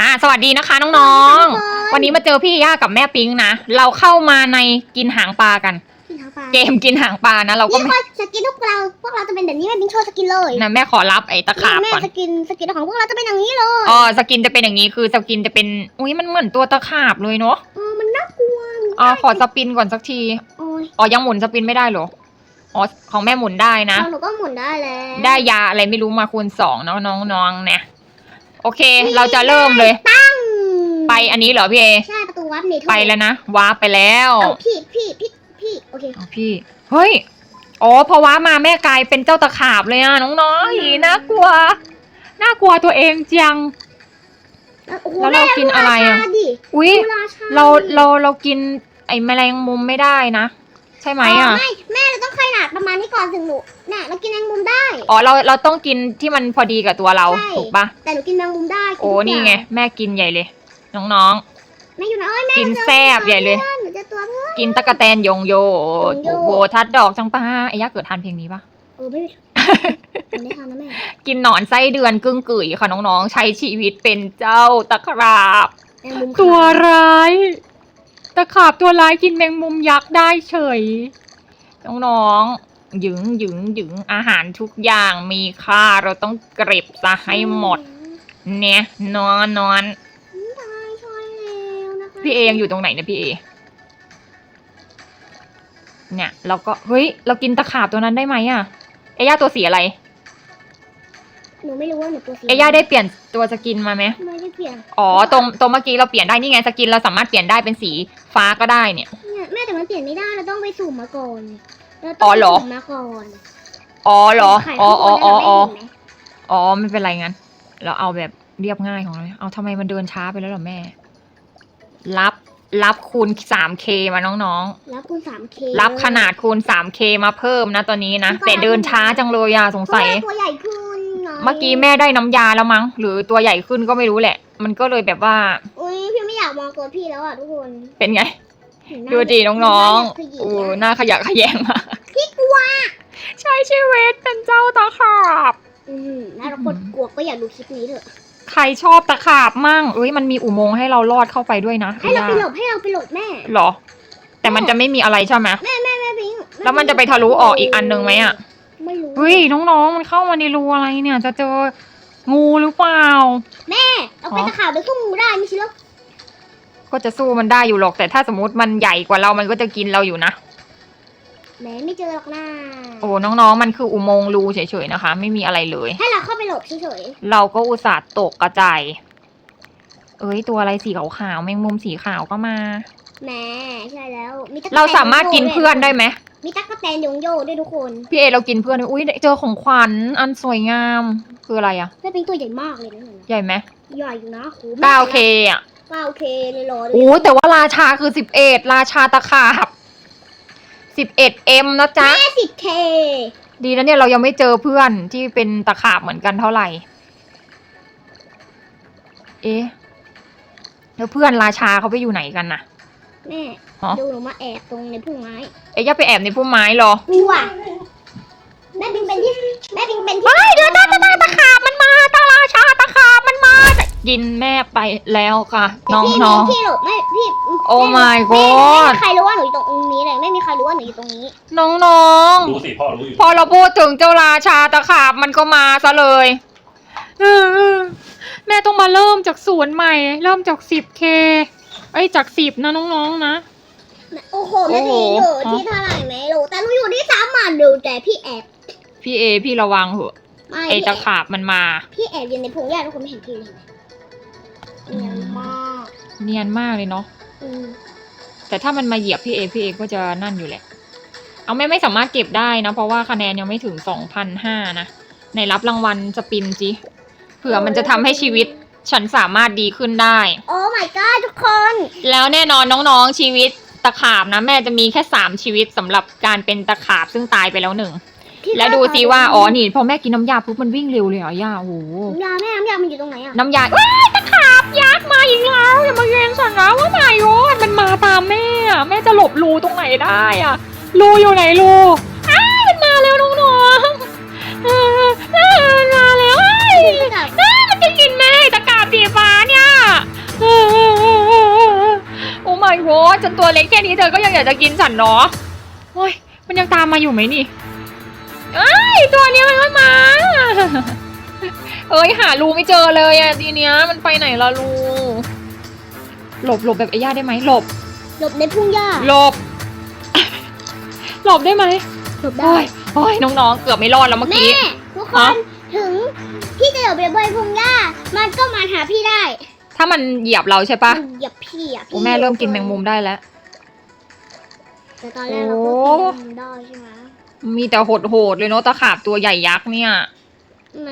อ่าสวัสดีนะคะน้องสวัสดีค่ะทุกคนๆวันนี้มาเจอพี่ย่ากับแม่ปิงนะ เราเข้ามาในกินหางปลากัน กินทางปลาเกมกินหางปลานะ เราก็นี่ไม่พอสกินพวกเราพวกเราจะเป็นแบบนี้แม่บิงโชว์สกินเลยนะแม่ขอรับไอ้ตะขาบแม่ก่อนสกินสกินของพวกเราจะเป็นอย่างนี้เลยอ๋อสกินจะเป็นอย่างนี้คือสกินจะเป็นอุ้ยมันเหมือนตัวตะขาบเลยเนาะเออมันน่ากลัวอ๋อขอสปินก่อนสักทีโอ้ยอ๋อยังหมุนสปินไม่ได้เหรออ๋อของแม่หมุนได้นะหนูก็หมุนได้แล้วได้ยาอะไรไม่รู้มาคูณสองเนาะน้องๆเนี่ย โอเค เราจะเริ่มเลย ตั้งไปอันนี้เหรอพี่เอ ใช่ประตูวัดเนเธอร์ไปแล้วนะวาร์ปไปแล้วเอาพี่พี่พี่พี่โอเค เอาพี่ เฮ้ย อ๋อเพราะว่ามาแม่กลายเป็นเจ้าตะขาบเลยอะน้องๆอีน่ากลัว น่ากลัวตัวเองจัง โอ้โหแล้วเรากินอะไรอะแม่ดูราชาดิอุ๊ยดูราชาเราเราเรากินไอ้แมลงมุมไม่ได้นะ ใช่ไหมอะ ไม่แม่เราต้องขนาดประมาณนี้ก่อนถึงหนูน่ะเรากินแมงมุมได้ อ๋อเราเราต้องกินที่มันพอดีกับตัวเราใช่ ถูกปะแต่หนูกินแมงมุมได้โอ้กิทุกนี่ย่าไงแม่กินใหญ่เลย น้องแม่อยู่ไหนเอ้ยแม่กินเจอแซ่บใหญ่เลยพื่อนหนูเจะตัวเพื่อนๆกินตะกะแตนยงโยยงโยโอ้โหทัดดอกจังปะไอ้ยักษ์เกิดทันเพลงนี้ปะ เออไม่ไม่ได้ทานนะแม่กินหนอนไส้เดือนกึ่งกุ๋ยค่ะน้องๆ ใช้ชีวิตเป็นเจ้าตะขาบ แมงมุมตัวขาวร้ายตะขาบตัวร้ายกินแมงมุมยักษ์ได้เฉย น้องๆหยึงหยึงหยึงอาหารทุกอย่างมีค่าเราต้องเก็บซะให้หมด เนี่ยนอนนอนตายชอยแล้วนะคะพี่เอยังอยู่ตรงไหนเนี่ยพี่เอ เนี่ยเราก็เฮ้ย เรากินตะขาบตัวนั้นได้ไหมอะเอย่าตัวสีอะไร หนูไม่รู้ว่าหนูตัวสีเอย่าได้เปลี่ยนตัวสกินมาไหมไม่ได้เปลี่ยนอ๋อตรงตรงเมื่อกี้เราเปลี่ยนได้นี่ไงสกินเราสามารถเปลี่ยนได้เป็นสีฟ้าก็ได้เนี่ย เนี่ยแม่แต่มันเปลี่ยนไม่ได้เราต้องไปสุ่มมาก่อนเราอ๋ต้อองเหรอ สุ่มมาก่อนอ๋อเหรอขายอ๋อข้างบอ๋อนอ๋อได้อ๋อไหมเห็นไหมอ๋อไม่เป็นไรงั้น เราเอาแบบเรียบง่ายของเราเอาทำไมมันเดินช้าไปแล้วเหรอแม่ รับรับคูณ 3K มาน้องรับคูณสามเคๆ รับขนาดคูณ 3K มาเพิ่มนะตอนนี้นะ แต่เดินช้าจังเลยอะสงสัยตัวใหญ่ขึ้นไง เมื่อกี้แม่ได้น้ำยาแล้วมั้ง หรือตัวใหญ่ขึ้นก็ไม่รู้แหละ มันก็เลยแบบว่า อุ้ยพี่ไม่อยากมองตัวพี่แล้วอะทุกคนเป็นไงเห็นหาดูดิน้องๆคือหยิบโอ้นะหน้าขยะแขยงมากพี่กลัวใช้ชีวิตเป็นเจ้าตะขาบอืมถ้าเราคนกลัวก็อยากดูคลิปนี้เถอะ ใครชอบตะขาบมั่งเอ้ยมันมีอุโมงค์ให้เราลอดเข้าไปด้วยนะให้เราไปหลบให้เราไปหลบแม่หรอ แต่มันจะไม่มีอะไรใช่ไหมแม่แม่แม่พิงแล้วมันจะไปทะลุออกอีกอันนึงไหมอะ ไม่รู้เฮ้ยน้องๆมันเข้ามาในรูอะไรเนี่ย จะเจองูหรือเปล่า แม่เราไปอ๋อตะข่าวไปสู้งูได้ไม่ใช่เหรอก็จะสู้มันได้อยู่หรอกแต่ถ้าสมมติมันใหญ่กว่าเรามันก็จะกินเราอยู่นะแม่ไม่เจอหรอกนะโอ้น้องๆมันคืออุโมงค์รูเฉยๆนะคะ ไม่มีอะไรเลย ให้เราเข้าไปหลบเฉยเราก็อุตส่าห์ตกกระจายเอ้ยตัวอะไรสีขาวๆแมงมุมสีขาวก็มาๆแม่ใช่แล้วมีตะกะแตนเราสามารถกินเพื่อนได้ไหม มีตั๊กแตนโยงโยด้วยทุกคนพี่เอเรากินเพื่อนด้วยอุ้ยเจอของขวัญอันสวยงามคืออะไรอะแม่เป็นตัวใหญ่มากเลยนะใหญ่ไหมใหญ่อยู่นะโห 9K อะเก้าเคเลยเหรอโอ้แต่ว่าราชาคือสิบเอ็ดราชาตะขาบสิบเอ็ดเอ็มนะจ๊ะแม่สิบเคดีแล้วเนี่ยเรายังไม่เจอเพื่อนที่เป็นตะขาบเหมือนกันเท่าไหร่ เอ๊ะแล้วเพื่อนราชาเขาไปอยู่ไหนกันน่ะ แม่ฮะ ดูหนูมาแอบตรงในพุ่มไม้เอ๊ะอย่าไปแอบในพุ่มไม้หรอ กลัวแม่บิงเป็นที่แม่บิงเป็นที่ไม่เดี๋ยวตาตาตาตะขาบมันมาตาราชาตะขาบมันมากินแม่ไปแล้วค่ะ น้องพี่น้องพี่หลบไม่พี่โอ้ my แไม่ god ไม่มีใครรู้ว่าหนูอยู่ตรงนี้เลย ไม่มีใครรู้ว่าหนูอยู่ตรงนี้ น้องน้องรู้สิพ่อรู้อยู่พอเราพูดถึงเจ้าราชาตะขาบมันก็มาซะเลยเออแม่ต้องมาเริ่มจากศูนย์ใหม่ เริ่มจากสิบ เคไอ้ยจากสิบนะน้องๆนะ โอ้โหแม่บิงอยู่ที่เท่าไหร่ไม่รู้แต่หนูอยู่ที่สามหมันดูแต่พี่แอบพี่เอพี่ระวังเหอะไม่ไอ้พี่ตะขาบมันมา พี่แอบอยู่ในพงหญ้าทุกคนไม่เห็นพี่เลยเนียนมากเนียนมากเลยเนาะอืมแต่ถ้ามันมาเหยียบพี่เอพี่เอก็จะนั่นอยู่แหละ เอาไม่ไม่สามารถเก็บได้นะ เพราะว่าคะแนนยังไม่ถึงสองพันห้านะในรับรางวัลสปินจิเผื่อมันจะทำให้ชีวิต ฉันสามารถดีขึ้นได้ โอ้ my god ทุกคน แล้วแน่นอนน้องๆชีวิตตะขาบนะ แม่จะมีแค่สามชีวิตสำหรับการเป็นตะขาบซึ่งตายไปแล้วหนึ่งพี่และดูซิว่าอ๋อนี่พอแม่กินน้ำยาปุ๊บมันวิ่งเร็วเลยเหรอย่าโอ้โหน้ำยาแม่น้ำยามันอยู่ตรงไหนอะน้ำยาว้ายตะขาบยักษ์มาอีกแล้วอย่ามาแย่งฉันนะว่าไม่โยนมันมาตามแม่อะแม่จะหลบรูตรงไหนได้อะรูอยู่ไหนรูอ้ายมันมาแล้วน้องๆเออเออมันมาแล้วอ้ายกับอ้ายมัน ษฉันตัวเล็กแค่นี้เธอก็ยังอยากจะกินฉันเนาะโอ้ยมันยังตามมาอยู่ไหมนี่ไอ้ยตัวเนี้ยมันก็มาเอ้ยหารูไม่เจอเลยอะทีเนี้ยมันไปไหนละรูหลบหลบแบบไอ้ย่าได้ไหมหลบ หลบในพุ่งหญ้าหลบ หลบได้ไหมหลบได้โอ้ยโอ้ยน้องๆ เกือบไม่รอดแล้วเมื่อแม่กี้ทุกคฮะนถึงพี่จะหลบในใบพุ่งหญ้ามันก็มาหาพี่ได้ ถ้ามันเหยียบเราใช่ปะมันเหยียบพี่อะโอ้แม่เริ่มกินแมงมุมได้แล้ว แต่ตอนแรกเราโอ้ก็กินแมงมุมได้ใช่ไหมมีแต่โหดๆเลยเนาะตะขาบตัวใหญ่ยักษ์เนี่ยแหม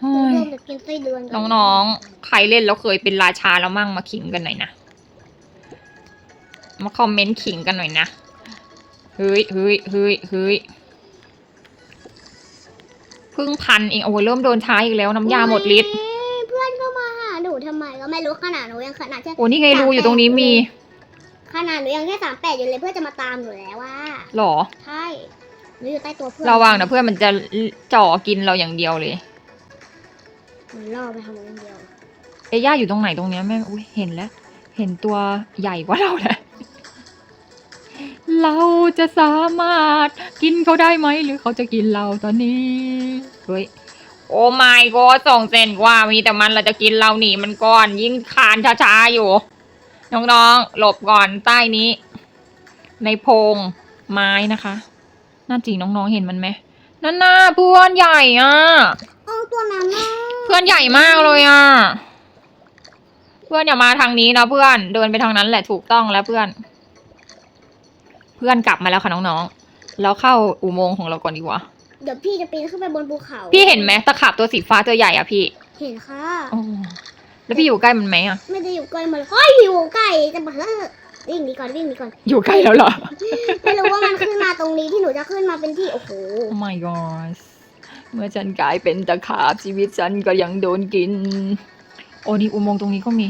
เฮ้ยเริ่มจะกินไส้เดือนกัน้องๆ ใครเล่นแล้วเคยเป็นราชาแล้วมั่งมาขิงกันหน่อยนะ มาคอมเมนต์ขิงกันหน่อยนะ เฮ้ยเฮ้ยเฮ้ยเฮ้ยเพึ่งพันเองโอ้ยเริ่มโดนท้ายอีกแล้วน้ำยาหมดฤทธิ์ ก็ไม่รู้ขนาดหนูยังขนาดแค่โอ้นี่ไงรูอยู่ตรงนี้มีขนาดหนูยังแค่สามแปดอยู่เลยเพื่อนจะมาตามหนูแล้วว่าหรอ ใช่หนูอยู่ใต้ตัวเพื่อนระวังนะเพื่อนมันจะจ่อกินเราอย่างเดียวเลยหนูล่อไปทำอย่างเดียว เอย่าอยู่ตรงไหนตรงเนี้ยแม่อุ้ยเห็นแล้ว เห็นตัวใหญ่กว่าเราแล้วเราจะสามารถกินเขาได้ไหมหรือเขาจะกินเราตอนนี้เฮ้ย โอ้ไม่ก็ส่งเซนกว่ามีแต่มันเราจะกินเราหนีมันก่อน ยิ่งคานช้าๆอยู่ น้องๆ หลบก่อนใต้นี้ ในโพรงไม้นะคะน่าจริงน้องๆเห็นมันไหมนั่นน่าเพื่อนใหญ่อะเอาตัวนั้นนะเพื่อนใหญ่มากเลยอะเพื่อนอย่ามาทางนี้นะเพื่อนเดินไปทางนั้นแหละถูกต้องแล้วเพื่อน เพื่อนกลับมาแล้วค่ะน้องๆแล้วเข้าอุโมงค์ของเราก่อนดีกว่า เดี๋ยวพี่จะปีนขึ้นไปบนภูเขา พี่เห็นไหมตะขาบตัวสีฟ้าตัวใหญ่อะพี่เห็นค่ะ โอ้แล้วพี่อยู่ใกล้มันไหมอะ ไม่ได้อยู่ใกล้มันเลยเฮ้ยอยู่ใกล้จะมาเฮ้อวิ่งหนีก่อนวิ่งหนีก่อน อยู่ใกล้แล้วเหรอ ไม่รู้ว่ามันขึ้นมาตรงนี้ที่หนูจะขึ้นมาเป็นที่ โอ้โห Oh my god เมื่อฉันกลายเป็นตะขาบชีวิตฉันก็ยังโดนกิน โอ้นี่อุโมงค์ตรงนี้ก็มี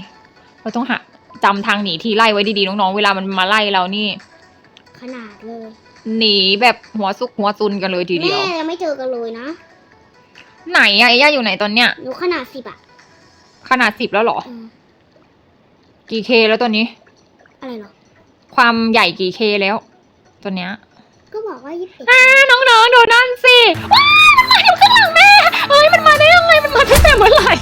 เราต้องหาจำทางหนีทีไล่ไว้ดีๆน้องๆ เวลามันมาไล่เรานี่ ขนาดเลย หนีแบบหัวซุกหัวซุนกันเลยทีเดียว แม่ยังไม่เจอกันเลยนะ ไหนอะไอ้ย่าอยู่ไหนตอนเนี้ย หนูขนาดสิบอะขนาดสิบแล้วเหรอ อืมกี่เคแล้วตัวนี้ อะไรเหรอ ความใหญ่กี่เคแล้วตัวเนี้ยก็บอกว่ายี่สิบอ่าน้องๆดูนั่นสิว้ายมันมาอยู่ข้างหลังแม่เฮ้ยมันมาได้ยังไงมันมาตั้งแต่เมื่อไหร่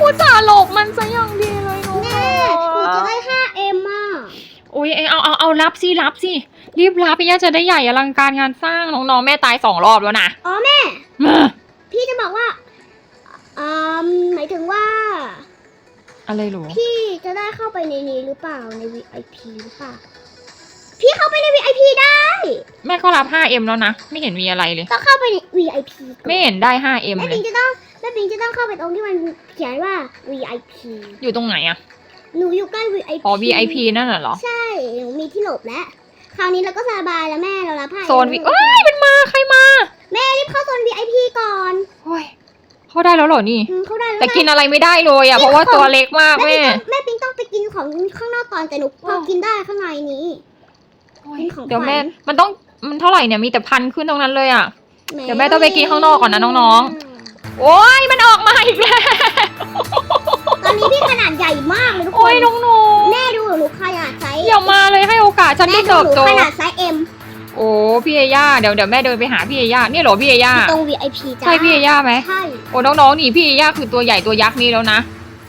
อุตส่าห์หลบมันซะอย่างดีเลยน้องแม่หนูจะได้ห้าเอ็มอะ โอ้ยเอาเอาเอารับสิรับสิรีบรับพี่ย่าจะได้ใหญ่อลังการงานสร้างน้องๆแม่ตายสองรอบแล้วนะอ๋อแม่ มาพี่จะบอกว่าอ่าหมายถึงว่า อะไรหรอพี่จะได้เข้าไปในนี้หรือเปล่าใน VIP หรือเปล่าพี่เข้าไปใน VIP ได้ แม่ก็รับ 5M แล้วนะ ไม่เห็นมีอะไรเลยต้องเข้าไปใน VIP ก่อนไม่เห็นได้ 5M แม่เลปิยงจะต้องแม่ปิงจะต้องเข้าไปตรงที่มันเขียนว่า VIP อยู่ตรงไหนอะ หนูอยู่ใกล้ VIP อ๋อ VIP นั่นน่ะเหรอ ใช่หนูมีที่หลบแล้ว คราวนี้เราก็สบายแล้วแม่เรารับผ้าโซนวิเอ้ยมันมาใครมาแม่รีบเข้าโซน VIP ก่อนโอ้ยเข้าได้แล้วเหรอนี่ อืมเข้าได้แล้วแต่กินอะไรไม่ได้เลยอะเพราะว่าตัวเล็กมากแม่ แม่ปิงต้องแม่ปิงต้องไปกินของข้างนอกก่อนแต่หนูพอกินได้ข้างในนี้ โอ้ยกินของเดี๋ยวขวัญแม่มันต้อง มันเท่าไหร่เนี่ย มีแต่พันขึ้นตรงนั้นเลยอะเดี๋ยวแม่ต้องไปกินข้างนอกก่อนนะน้องๆโอ้ยมันออกมาอีกแล้วต อนนี้พี่ขนาดใหญ่มากเลยทุกคโอ้ยนน้องแม่ดูหนูขนาดไซส์ๆอย่ามาเลยให้โอกาสฉันแม่ได้ดูเติบหนูโตขนาดไซส์ M โอ้พี่เอย่าเดี๋ยวเดี๋ยวแม่เดินไปหาพี่เอย่านี่เหรอพี่เอย่าตรง VIP จ้าใช่พี่เอย่าไหม ใช่โอ้น้องๆ นี่พี่เอย่าคือตัวใหญ่ตัวยักษ์นี่แล้วนะ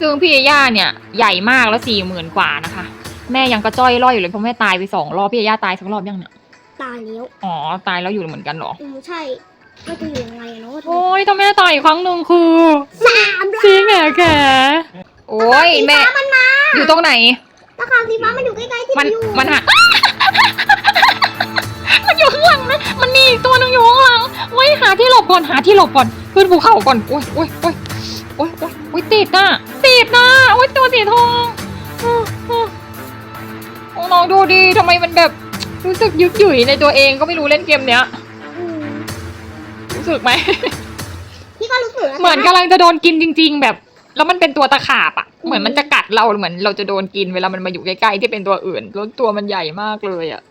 ซึ่งพี่เอย่าเนี่ยใหญ่มากแล้วสี่หมื่นกว่านะคะ แม่ยังกระจ้อยร่อยอยู่เลยเพราะแม่ตายไปสองรอบพี่เอย่าตายสักรอบยังเนี่ย ตายแล้วอ๋อตายแล้วอยู่เหมือนกันเหรอ อืมใช่ก็จะอยู่ยังไงเนาะโอ้ยถ้าแม่ตายอีกครั้งหนึ่งคือสามล้าน ซีแง่แก โอ้ยแม่ ตะขาบสีฟ้ามันมาอยู่ตรงไหน ตะขาบสีฟ้ามันอยู่ใกล้ๆที่มัน อยู่มันหามันอยู่ข้างหลังนะ มันมีอีกตัวหนึงอยู่ข้างหลังโอ้ยหาที่หลบก่อน หาที่หลบก่อน ขึ้นภูเขาก่อน โอ้ยโอ้ยโอ้ยโอ้ยโอ้ยโอ้ยติดน่ะ ติดน่ะโอ้ยตัวสีทองอื้ออื้อโอ้น้องดูดีทำไมมันแบบ รู้สึกยึกหยุ่ยในตัวเองก็ไม่รู้เล่นเกมเนี้ย อืมรู้สึกไหม พี่ก็รู้สึกะเหมือนกำลังจะโดนกินจริง ๆ แบบ แล้วมันเป็นตัวตะขาบอะ เหมือนมันจะกัดเราเหมือนเราจะโดนกินเวลามันมาอยู่ใกล้ๆที่เป็นตัวอื่นแล้วตัวมันใหญ่มากเลยอะ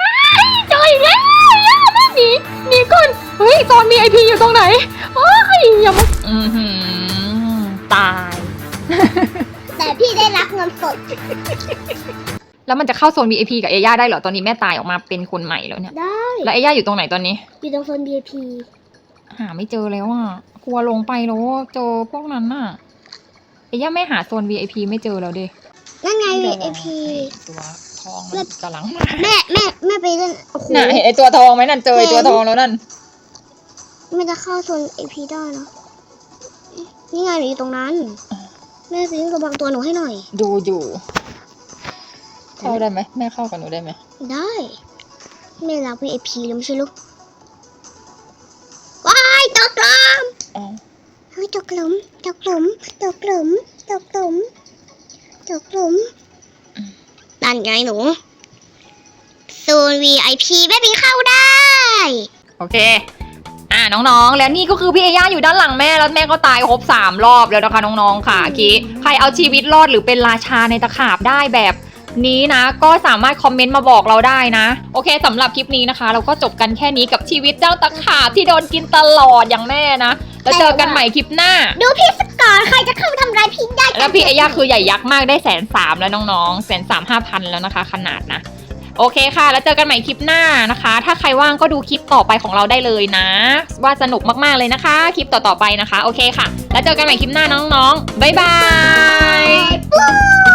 อ้ายเจออีกแล้วย่าแม่หนีหนีก่อนเฮ้ยโซนมีไอพีอยู่ตรงไหนโอ้ยอย่ามาอือหือตายเงินสด แล้วมันจะเข้าโซน VIP กับเอย่าได้เหรอตอนนี้แม่ตายออกมาเป็นคนใหม่แล้วเนี่ยได้แล้วเอย่าอยู่ตรงไหนตอนนี้ อยู่ตรงโซน VIP หาไม่เจอแล้วอะกลัวลงไปแล้วอะเจอพวกนั้นน่ะเอย่าไม่หาโซน VIP ไม่เจอแล้วดินั่นไงเดี๋ยว VIP ตัวทองมันกำลังมาแม่แม่แม่ไปเล่นโอ้โหน่ะเห็นไอตัวทองไหมนั่นเจอไอตัวทองแล้วนั่นมันจะเข้าโซน VIP ได้เนอะนี่ไงหนูอยู่ตรงนั้น แม่ซื้อกระบังตัวหนูให้หน่อย ดูอยู่ เข้าได้ไหมแม่เข้ากับหนูได้ไหมได้ แม่รัก VIP เลยไม่ใช่ลูก กหลุมตกหลุมตกหลุมตกหลุมตกหลุมนั่นไงหนูโซน VIP แม่ปีเข้าได้ โอเค อ่าน้องๆ แล้วนี่ก็คือพี่เอย่าอยู่ด้านหลังแม่แล้วแม่ก็ตายครบสามรอบแล้วนะคะน้องๆ ค่ะกี้ใครเอาชีวิตรอดหรือเป็นราชาในตะขาบได้แบบนี้นะก็สามารถคอมเมนต์มาบอกเราได้นะ โอเคสำหรับคลิปนี้นะคะ เราก็จบกันแค่นี้กับชีวิตเจ้าตะขาบที่โดนกินตลอดอย่างแม่นะแล้วเจอกันใหม่คลิปหน้า ดูพี่สกอร์ใครจะเข้ามาทำร้ายพี่ได้แล้วพี่เอย่าคือใหญ่ยักษ์มากได้แสนสามแล้วน้องๆแสนสามห้าพันแล้วนะคะ ขนาดนะ โอเคค่ะ แล้วเจอกันใหม่คลิปหน้านะคะ ถ้าใครว่างก็ดูคลิปต่อไปของเราได้เลยนะ ว่าสนุกมากๆเลยนะคะ คลิปต่อๆไปนะคะ โอเคค่ะ แล้วเจอกันใหม่คลิปหน้าน้องๆบ๊ายบายปุ๊บ